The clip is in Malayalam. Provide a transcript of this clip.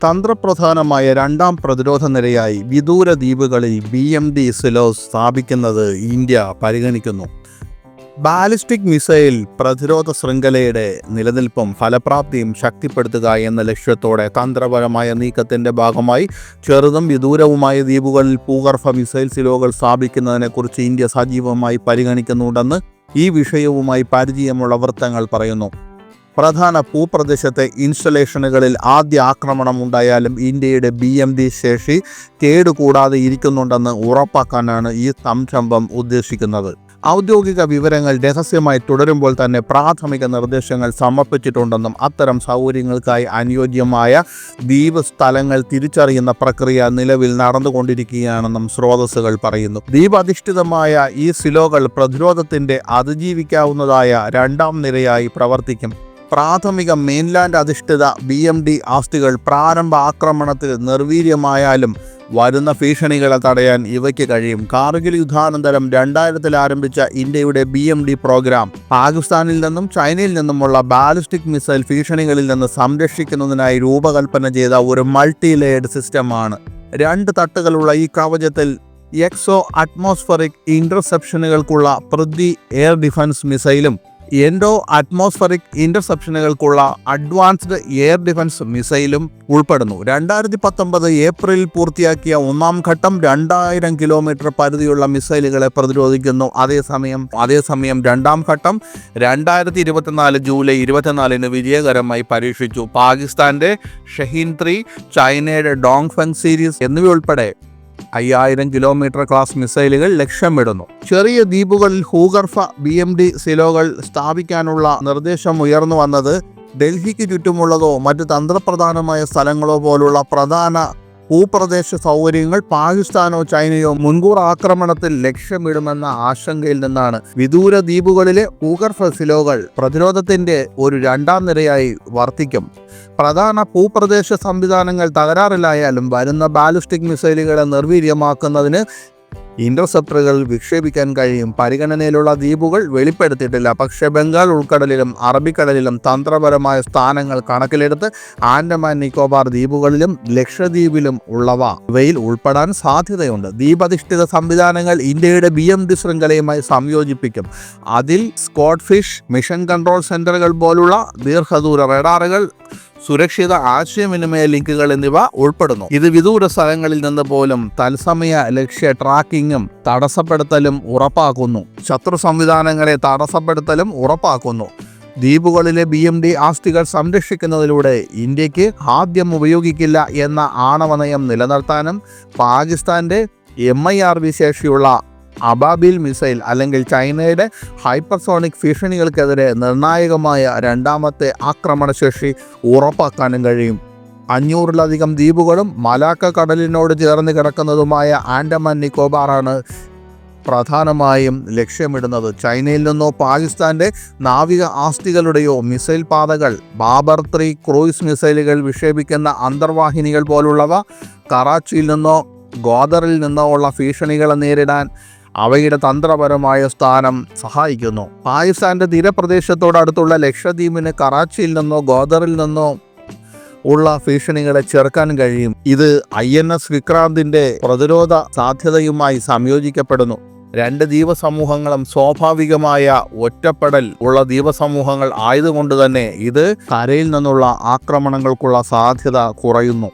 തന്ത്രപ്രധാനമായ രണ്ടാം പ്രതിരോധ നിരയായി വിദൂര ദ്വീപുകളിൽ ബി എം ഡി സിലോസ് സ്ഥാപിക്കുന്നത് ഇന്ത്യ പരിഗണിക്കുന്നു. ബാലിസ്റ്റിക് മിസൈൽ പ്രതിരോധ ശൃംഖലയുടെ നിലനിൽപ്പും ഫലപ്രാപ്തിയും ശക്തിപ്പെടുത്തുക എന്ന ലക്ഷ്യത്തോടെ തന്ത്രപരമായ നീക്കത്തിന്റെ ഭാഗമായി ചെറുതും വിദൂരവുമായ ദ്വീപുകളിൽ ഭൂഗർഭ മിസൈൽ സിലോകൾ സ്ഥാപിക്കുന്നതിനെക്കുറിച്ച് ഇന്ത്യ സജീവമായി പരിഗണിക്കുന്നുണ്ടെന്ന് ഈ വിഷയവുമായി പരിചയമുള്ള വൃത്തങ്ങൾ പറയുന്നു. പ്രധാന ഭൂപ്രദേശത്തെ ഇൻസ്റ്റലേഷനുകളിൽ ആദ്യ ആക്രമണം ഉണ്ടായാലും ഇന്ത്യയുടെ ബി എം ഡി ശേഷി കേടുകൂടാതെ ഇരിക്കുന്നുണ്ടെന്ന് ഉറപ്പാക്കാനാണ് ഈ സംരംഭം ഉദ്ദേശിക്കുന്നത്. ഔദ്യോഗിക വിവരങ്ങൾ രഹസ്യമായി തുടരുമ്പോൾ തന്നെ പ്രാഥമിക നിർദ്ദേശങ്ങൾ സമർപ്പിച്ചിട്ടുണ്ടെന്നും അത്തരം സൗകര്യങ്ങൾക്കായി അനുയോജ്യമായ ദ്വീപ് സ്ഥലങ്ങൾ തിരിച്ചറിയുന്ന പ്രക്രിയ നിലവിൽ നടന്നുകൊണ്ടിരിക്കുകയാണെന്നും സ്രോതസ്സുകൾ പറയുന്നു. ദ്വീപധിഷ്ഠിതമായ ഈ സിലോകൾ പ്രതിരോധത്തിന്റെ അതിജീവിക്കാവുന്നതായ രണ്ടാം നിരയായി പ്രവർത്തിക്കും. പ്രാഥമിക മെയിൻലാൻഡ് അധിഷ്ഠിത ബി എം ഡി ആസ്തികൾ പ്രാരംഭ ആക്രമണത്തിൽ നിർവീര്യമായാലും വരുന്ന ഭീഷണികളെ തടയാൻ ഇവയ്ക്ക് കഴിയും. കാർഗിൽ യുദ്ധാനന്തരം രണ്ടായിരത്തിൽ ആരംഭിച്ച ഇന്ത്യയുടെ ബി എം ഡി പ്രോഗ്രാം പാകിസ്ഥാനിൽ നിന്നും ചൈനയിൽ നിന്നുമുള്ള ബാലിസ്റ്റിക് മിസൈൽ ഭീഷണികളിൽ നിന്ന് സംരക്ഷിക്കുന്നതിനായി രൂപകൽപ്പന ചെയ്ത ഒരു മൾട്ടി ലെയർഡ് സിസ്റ്റമാണ് രണ്ട് തട്ടുകളുള്ള ഈ കവചത്തിൽ എക്സോ അറ്റ്മോസ്ഫറിക് ഇന്റർസെപ്ഷനുകൾക്കുള്ള പൃഥ്വി എയർ ഡിഫൻസ് മിസൈലും എൻഡോ അറ്റ്മോസ്ഫറിക് ഇന്റർസെപ്ഷനുകൾക്കുള്ള അഡ്വാൻസ്ഡ് എയർ ഡിഫൻസ് മിസൈലും ഉൾപ്പെടുന്നു. രണ്ടായിരത്തി പത്തൊമ്പത് ഏപ്രിലിൽ പൂർത്തിയാക്കിയ ഒന്നാം ഘട്ടം രണ്ടായിരം കിലോമീറ്റർ പരിധിയുള്ള മിസൈലുകളെ പ്രതിരോധിക്കുന്നു. അതേസമയം അതേസമയം രണ്ടാം ഘട്ടം രണ്ടായിരത്തി ഇരുപത്തിനാല് ജൂലൈ ഇരുപത്തിനാലിന് വിജയകരമായി പരീക്ഷിച്ചു. പാകിസ്ഥാന്റെ ഷഹീൻ ത്രീ ചൈനയുടെ ഡോങ് ഫെങ് സീരീസ് എന്നിവയുൾപ്പെടെ അയ്യായിരം കിലോമീറ്റർ ക്ലാസ് മിസൈലുകൾ ലക്ഷ്യമിടുന്നു. ചെറിയ ദ്വീപുകളിൽ ഹൂഗർഫ ബി എം ഡി സിലോകൾ സ്ഥാപിക്കാനുള്ള നിർദ്ദേശം ഉയർന്നു വന്നത് ഡൽഹിക്ക് ചുറ്റുമുള്ളതോ മറ്റ് തന്ത്രപ്രധാനമായ സ്ഥലങ്ങളോ പോലുള്ള പ്രധാന ഭൂപ്രദേശ സൗകര്യങ്ങൾ പാകിസ്ഥാനോ ചൈനയോ മുൻകൂർ ആക്രമണത്തിൽ ലക്ഷ്യമിടുമെന്ന ആശങ്കയിൽ നിന്നാണ്. വിദൂര ദ്വീപുകളിലെ ഭൂഗർഭ സിലോകൾ പ്രതിരോധത്തിന്റെ ഒരു രണ്ടാം നിരയായി വർത്തിക്കും. പ്രധാന ഭൂപ്രദേശ സംവിധാനങ്ങൾ തകരാറിലായാലും വരുന്ന ബാലിസ്റ്റിക് മിസൈലുകളെ നിർവീര്യമാക്കുന്നതിന് ഇന്റർസെപ്റ്ററുകൾ വിക്ഷേപിക്കാൻ കഴിയും. പരിഗണനയിലുള്ള ദ്വീപുകൾ വെളിപ്പെടുത്തിയിട്ടില്ല. പക്ഷേ ബംഗാൾ ഉൾക്കടലിലും അറബിക്കടലിലും തന്ത്രപരമായ സ്ഥാനങ്ങൾ കണക്കിലെടുത്ത് ആൻഡമാൻ നിക്കോബാർ ദ്വീപുകളിലും ലക്ഷദ്വീപിലും ഉള്ളവ ഇവയിൽ ഉൾപ്പെടാൻ സാധ്യതയുണ്ട്. ദ്വീപധിഷ്ഠിത സംവിധാനങ്ങൾ ഇന്ത്യയുടെ ബി എം ഡി ശൃംഖലയുമായി സംയോജിപ്പിക്കും. അതിൽ സ്കോട്ട് ഫിഷ് മിഷൻ കൺട്രോൾ സെന്ററുകൾ പോലുള്ള ദീർഘദൂര റഡാറുകൾ സുരക്ഷിത ആശയവിനിമയ ലിങ്കുകൾ എന്നിവ ഉൾപ്പെടുന്നു. ഇത് വിദൂര സ്ഥലങ്ങളിൽ നിന്ന് പോലും തത്സമയ ലക്ഷ്യ ട്രാക്കിങ്ങും തടസ്സപ്പെടുത്തലും ഉറപ്പാക്കുന്നു. ശത്രു സംവിധാനങ്ങളെ തടസ്സപ്പെടുത്തലും ഉറപ്പാക്കുന്നു. ദ്വീപുകളിലെ ബി എം ഡി ആസ്തികൾ സംരക്ഷിക്കുന്നതിലൂടെ ഇന്ത്യയ്ക്ക് ആദ്യം ഉപയോഗിക്കില്ല എന്ന ആണവനയം നിലനിർത്താനും പാകിസ്ഥാന്റെ എം ഐ ആർ വി ശേഷിയുള്ള അബാബിൽ മിസൈൽ അല്ലെങ്കിൽ ചൈനയുടെ ഹൈപ്പർസോണിക് ഭീഷണികൾക്കെതിരെ നിർണായകമായ രണ്ടാമത്തെ ആക്രമണശേഷി ഉറപ്പാക്കാനും കഴിയും. അഞ്ഞൂറിലധികം ദ്വീപുകളും മലാക്ക കടലിനോട് ചേർന്ന് കിടക്കുന്നതുമായ ആൻഡമാൻ നിക്കോബാറാണ് പ്രധാനമായും ലക്ഷ്യമിടുന്നത്. ചൈനയിൽ നിന്നോ പാകിസ്ഥാന്റെ നാവിക ആസ്തികളുടെയോ മിസൈൽ പാതകൾ ബാബർ ത്രീ ക്രൂയിസ് മിസൈലുകൾ വിക്ഷേപിക്കുന്ന അന്തർവാഹിനികൾ പോലുള്ളവ കറാച്ചിയിൽ നിന്നോ ഗോദറിൽ നിന്നോ ഉള്ള ഭീഷണികളെ നേരിടാൻ അവയുടെ തന്ത്രപരമായ സ്ഥാനം സഹായിക്കുന്നു. പാകിസ്ഥാന്റെ തീരപ്രദേശത്തോടടുത്തുള്ള ലക്ഷദ്വീപിന് കറാച്ചിയിൽ നിന്നോ ഗോദറിൽ നിന്നോ ഉള്ള ഭീഷണികളെ ചെറുക്കാൻ കഴിയും. ഇത് ഐ എൻ എസ് വിക്രാന്തിന്റെ പ്രതിരോധ സാധ്യതയുമായി സംയോജിക്കപ്പെടുന്നു. രണ്ട് ദ്വീപസമൂഹങ്ങളും സ്വാഭാവികമായ ഒറ്റപ്പെടൽ ഉള്ള ദ്വീപസമൂഹങ്ങൾ ആയതുകൊണ്ട് തന്നെ ഇത് കരയിൽ നിന്നുള്ള ആക്രമണങ്ങൾക്കുള്ള സാധ്യത കുറയുന്നു.